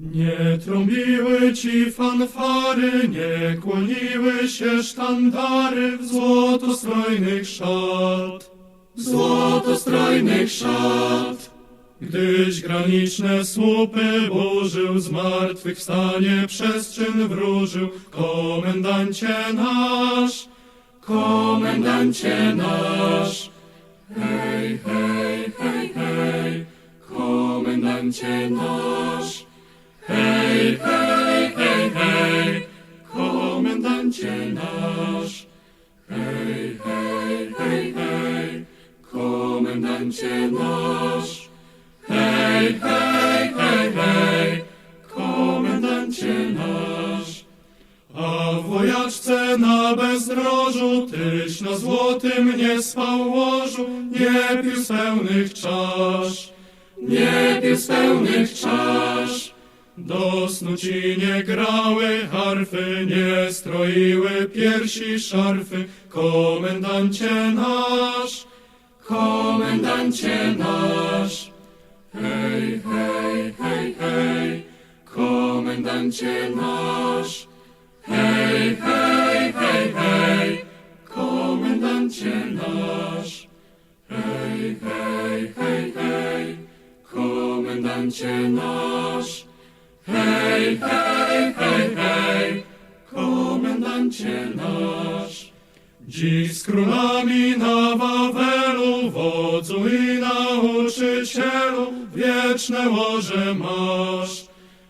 Nie trąbiły ci fanfary, nie kłoniły się sztandary w złotostrojnych szat. Złotostrojnych szat. Gdyś graniczne słupy burzył, zmartwychwstanie przez czyn wróżył, komendancie nasz, komendancie nasz. Hej, hej, hej, hej, komendancie nasz. Nasz. Hej, hej, hej, hej, komendancie nasz. Hej, hej, hej, hej, komendancie nasz. A w wojaczce na bezdrożu Tyś na złotym nie spał łożu, nie pił z pełnych czasz, nie pił z pełnych czasz. Do snu ci nie grały harfy, nie stroiły piersi szarfy, komendancie nasz, komendancie nasz. Hej, hej, hej, hej, komendancie nasz. Hej, hej, hej, hej, komendancie nasz. Hej, hej, hej, hej, komendancie nasz. Komendancie nasz. Dziś z królami na Wawelu, wodzu i nauczycielu, wieczne łoże masz,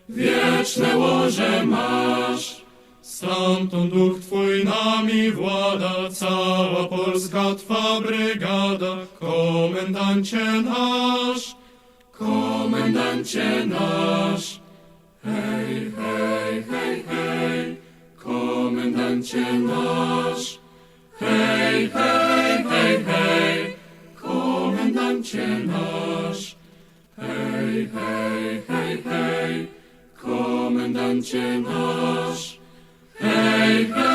wieczne łoże masz. Stamtąd duch Twój nami włada, cała polska Twa brygada, komendancie nasz, komendancie nasz. Komendancie nasz. Hej, hej, hej, hej, komendancie nasz. Hej, hej, hej, hej, komendancie nasz. Hej, hej,